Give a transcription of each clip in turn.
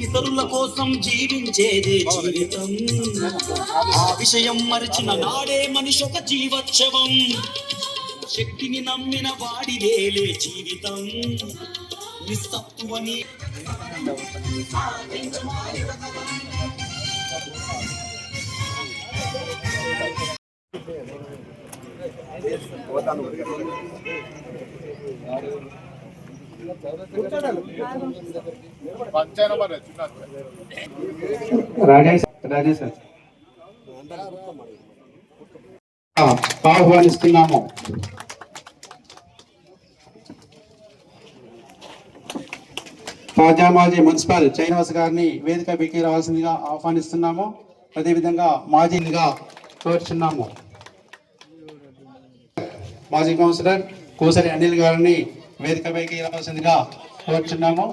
ఇతరుల కోసం జీవించేదే జీవితం. ఆ విషయం మరిచిన నాడే మనిషి ఒక జీవోత్సవం. శక్తిని నమ్మిన వాడిదేలే జీవితం. నిస్సత్తువని సార్ ఆహ్వానిస్తున్నాము తాజా మాజీ మున్సిపల్ చైనవాస్ గారిని వేదిక బిక్కి రావాల్సిందిగా ఆహ్వానిస్తున్నాము. అదేవిధంగా మాజీగా కోరుచున్నాము మాజీ కౌన్సిలర్ కోసరి అనిల్ గారిని వేదిక పైకి రావాల్సిందిగా కోరుచున్నాము.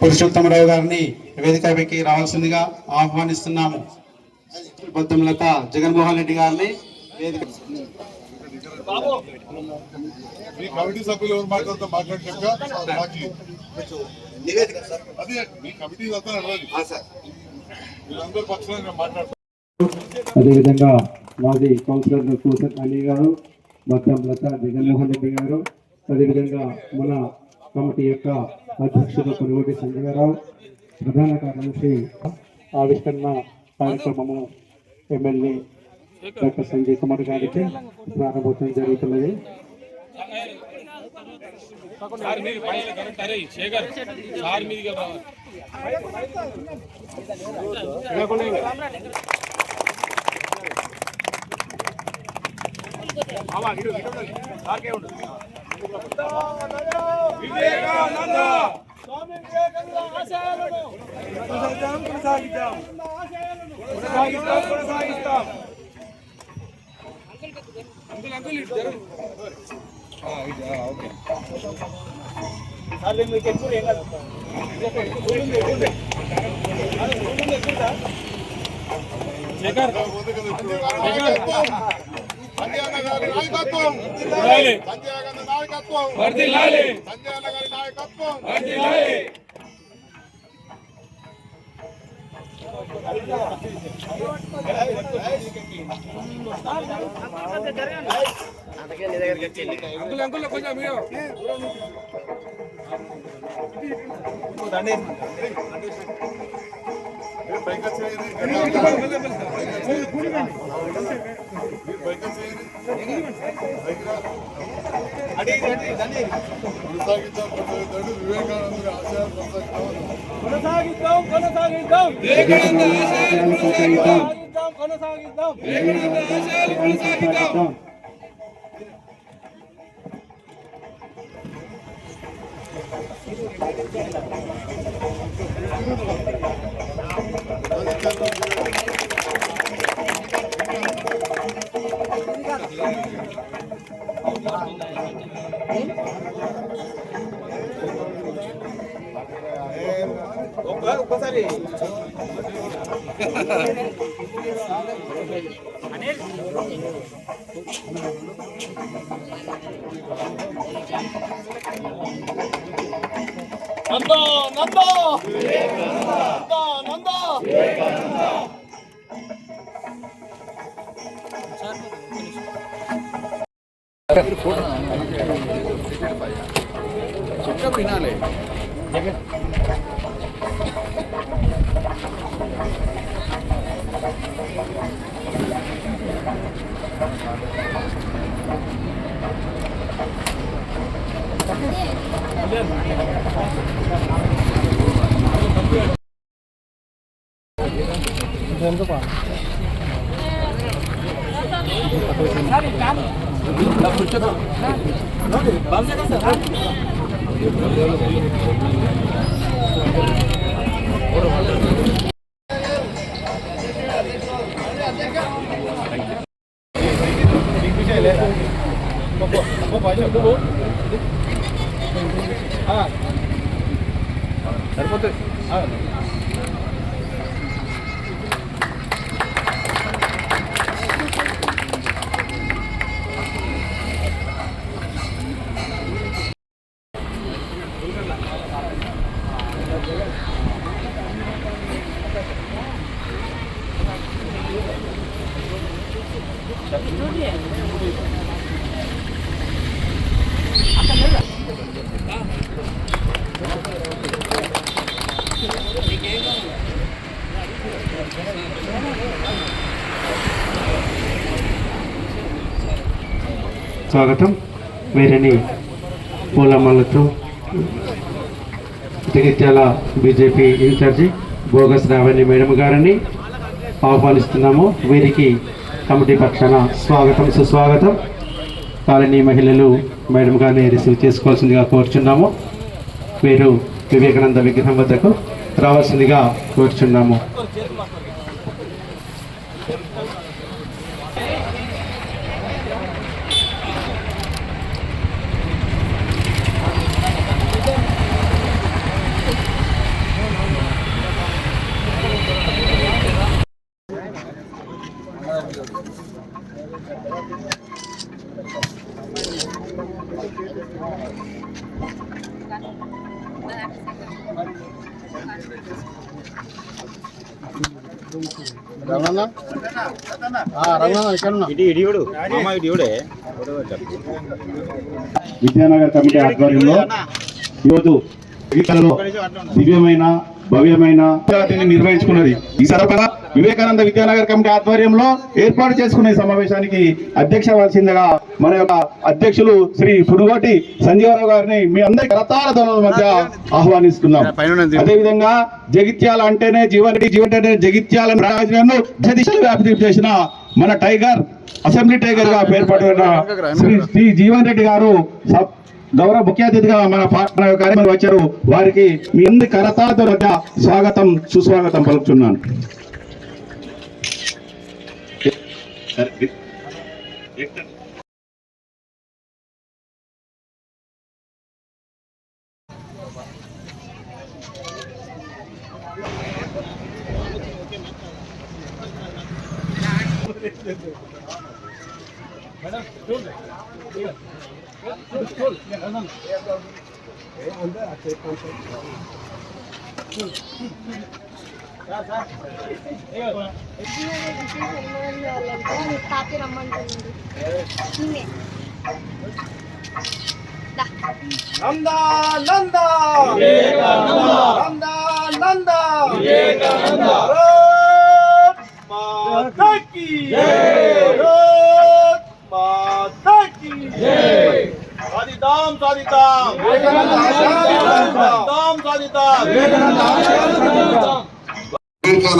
పురుషోత్తమరావు గారిని వేదికపైకి రావాల్సిందిగా ఆహ్వానిస్తున్నాము. బొద్దంలత జగన్మోహన్ రెడ్డి గారిని వేదిక మీ కమిటీ సభ్యులు ఎవరు మాట్లాడుతూ మాట్లాడినాక మాకు అదే మీ కమిటీ అంతా వీళ్ళందరూ పక్షాలు నేను మాట్లాడతాను అదేవిధంగా మాజీ కౌన్సిలర్ కూసర్ అలీ గారు బొద్దంలత జగన్మోహన్ రెడ్డి గారు అదేవిధంగా మన కమిటీ యొక్క అధ్యక్షుడు కొనుగోటి సంజయరావు ప్రధాన కార్యదర్శి ఆవిష్కరణ కార్యక్రమము ఎమ్మెల్యే డాక్టర్ సంజయ్ కుమార్ గారికి ప్రారంభోత్సవం జరుగుతున్నది. సార్ మీరు పైన కరెక్ట్ అరే శేఖర్. సార్ రావాలి వివేకానంద స్వామి వివేకానంద! ఆశయాలను కొనసాగిద్దాం కొనసాగిద్దాం కొనసాగిద్దాం కొనసాగిద్దాం అంకుల్ అంకుల్ ఇటు జరగండి. ఆ, ఇటు, ఆ, ఓకే శేఖర్ సంజయ్ అన్న గారి నాయకత్వం లాలి సంజయ్ గారి నాయకత్వం అంకుల్ అంకుల్ కొంచెం మీరు పైకి వచ్చేయండి. పైకి రా. కొనసాగిద్దాం కొనసాగిద్దాం వివేకానంద ఆశయాలు కొనసాగిద్దాం కొనసాగిద్దాం కొనసాగిద్దాం వివేకానంద ఆశయాలు కొనసాగిద్దాం ఒక్కసారి అనిల్ ನಂದೋ ನಂದೋ ನಂದೋ ನಂದೋ చిక్క పినాలి జగన్ thêm các bạn. సరిపోతుంది స్వాగతం. వీరిని పూలమాలతో జగిత్యాల బీజేపీ ఇన్ఛార్జి బోగస్ రావణి మేడం గారిని ఆహ్వానిస్తున్నాము. వీరికి కమిటీ పక్షాన స్వాగతం సుస్వాగతం. కాలనీ మహిళలు మేడం గారిని రిసీవ్ చేసుకోవాల్సిందిగా కోరుచున్నాము. వీరు వివేకానంద విగ్రహం వద్దకు రావాల్సిందిగా కోరుచున్నాము. విద్యానగర్ కమిటీ ఆధ్వర్యంలో ఈరోజు దివ్యమైన భవ్యమైన నిర్వహించుకున్నది. ఈ సందర్భంగా వివేకానంద విద్యానగర్ కమిటీ ఆధ్వర్యంలో ఏర్పాటు చేసుకునే సమావేశానికి అధ్యక్ష వలసిందిగా మన యొక్క అధ్యక్షులు శ్రీ పురుగోటి సంజీవరావు గారిని మీ అందరి కరతాల ధ్వనుల మధ్య ఆహ్వానిస్తున్నాం. అదేవిధంగా జగిత్యాల అంటేనే జీవన్ రెడ్డి జీవన్ రెడ్డి జగిత్యాల రాజధానిలో దశ దిశలు వ్యాప్తి చేసిన మన టైగర్ అసెంబ్లీ టైగర్గా పేర్పడిన శ్రీ శ్రీ జీవన్ రెడ్డి గారు గౌరవ ముఖ్య అతిథిగా మన పార్టీ కార్యక్రమం వచ్చారు. వారికి మీ అందరి కరతాలతో మధ్య స్వాగతం సుస్వాగతం పలుకుతున్నాను. மேடம் తాకి రమ్మంటుంది నిన్నే. దా. నందా నందా నందా నందా భారత్ మాతా కీ భారత్ మాతా కీ Bill Connor